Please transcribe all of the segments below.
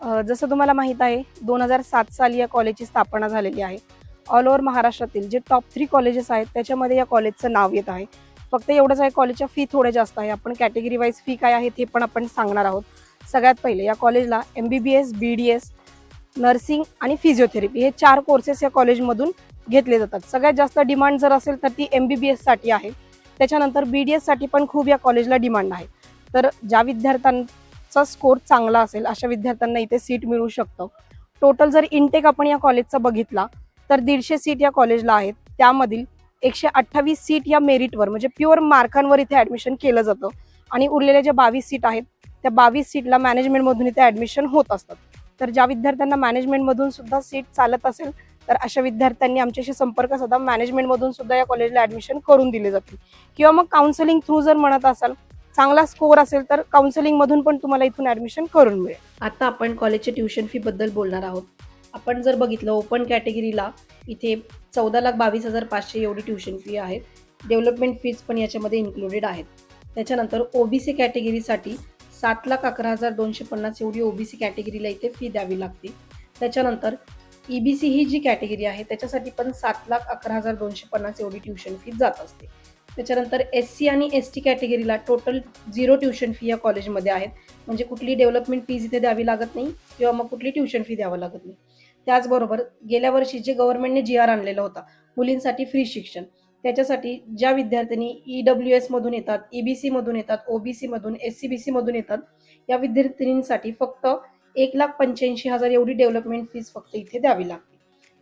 जसं तुम्हाला माहीत आहे दोन हजार सात साली या कॉलेजची स्थापना झालेली आहे. ऑल ओव्हर महाराष्ट्रातील जे टॉप थ्री कॉलेजेस आहेत त्याच्यामध्ये या कॉलेजचं नाव येत आहे. फक्त एवढंच आहे कॉलेजच्या फी थोड्या जास्त आहे. आपण कॅटेगरी वाईज फी काय आहे ते पण आपण सांगणार आहोत. सगळ्यात पहिले या कॉलेजला M B B S B D S nursing आणि फिजिओथेरपी हे चार कोर्सेस या कॉलेजमधून घेतले जातात. सगळ्यात जास्त डिमांड जर असेल तर ती एम बी बी एससाठी आहे. त्याच्यानंतर बी डी एससाठी पण खूप या कॉलेजला डिमांड आहे. तर ज्या विद्यार्थ्यां चा स्कोर चांगला असेल अशा विद्यार्थ्यांना इथे सीट मिळू शकतं. टोटल जर इनटेक आपण या कॉलेजचा बघितला तर दीडशे सीट या कॉलेजला आहेत. त्यामधील एकशे अठ्ठावीस सीट या मेरिटवर म्हणजे प्युअर मार्कांवर इथे ॲडमिशन केलं जातं. आणि उरलेल्या ज्या बावीस सीट आहेत त्या बावीस सीटला मॅनेजमेंटमधून इथे ॲडमिशन होत असतात. तर ज्या विद्यार्थ्यांना मॅनेजमेंटमधून सुद्धा सीट चालत असेल तर अशा विद्यार्थ्यांनी आमच्याशी संपर्क साधा. मॅनेजमेंटमधून सुद्धा या कॉलेजला ॲडमिशन करून दिले जातील. किंवा मग काउन्सिलिंग थ्रू जर म्हणत असाल चांगला स्कोर असेल तर काउन्सिलिंग मधून पण तुम्हाला इथून ऍडमिशन करून मिळेल. आता आपण कॉलेजच्या ट्युशन फी बद्दल बोलणार आहोत. आपण जर बघितलं ओपन कॅटेगरीला इथे चौदा लाख बावीस हजार पाचशे एवढी ट्युशन फी आहे डेव्हलपमेंट फीज पण याच्यामध्ये इन्क्लुडेड आहेत. त्याच्यानंतर ओबीसी कॅटेगरीसाठी सात लाख अकरा हजार दोनशे पन्नास एवढी ओबीसी कॅटेगरीला इथे फी द्यावी लागते. त्याच्यानंतर ई बी सी ही जी कॅटेगरी आहे त्याच्यासाठी पण सात लाख अकरा हजार दोनशे पन्नास एवढी ट्युशन फी जात असते. त्याच्यानंतर एस सी आणि एस टी कॅटेगरीला टोटल झिरो ट्युशन फी या कॉलेजमध्ये आहेत. म्हणजे कुठली डेव्हलपमेंट फीज इथे द्यावी लागत नाही किंवा मग कुठली ट्युशन फी द्यावं लागत नाही. त्याचबरोबर गेल्या वर्षी जे गव्हर्नमेंटने जी आर आणलेला होता मुलींसाठी फ्री शिक्षण त्याच्यासाठी ज्या विद्यार्थ्यांनी ई डब्ल्यू एसमधून येतात ई बी सीमधून येतात O B सीमधून S C B सीमधून येतात या विद्यार्थिनींसाठी फक्त एक लाख पंच्याऐंशी हजार एवढी डेव्हलपमेंट फीज फक्त इथे द्यावी लागते.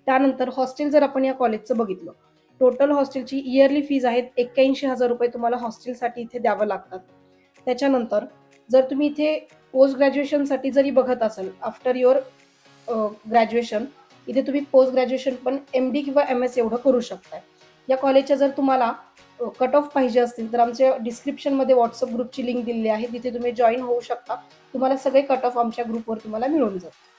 त्यानंतर हॉस्टेल जर आपण या कॉलेजचं बघितलं टोटल हॉस्टेलची इयरली फीज आहेत एक्क्याऐंशी हजार रुपये तुम्हाला हॉस्टेलसाठी इथे द्यावं लागतात. त्याच्यानंतर जर तुम्ही इथे पोस्ट ग्रॅज्युएशनसाठी जरी बघत असाल आफ्टर युअर ग्रॅज्युएशन इथे तुम्ही पोस्ट ग्रॅज्युएशन पण एम डी किंवा एम एस एवढं करू शकताय. या कॉलेजच्या जर तुम्हाला कट ऑफ पाहिजे असतील तर आमच्या डिस्क्रिप्शनमध्ये व्हॉट्सअप ग्रुपची लिंक दिलेली आहे. तिथे तुम्ही जॉईन होऊ शकता. तुम्हाला सगळे कट ऑफ आमच्या ग्रुपवर तुम्हाला मिळून जातील.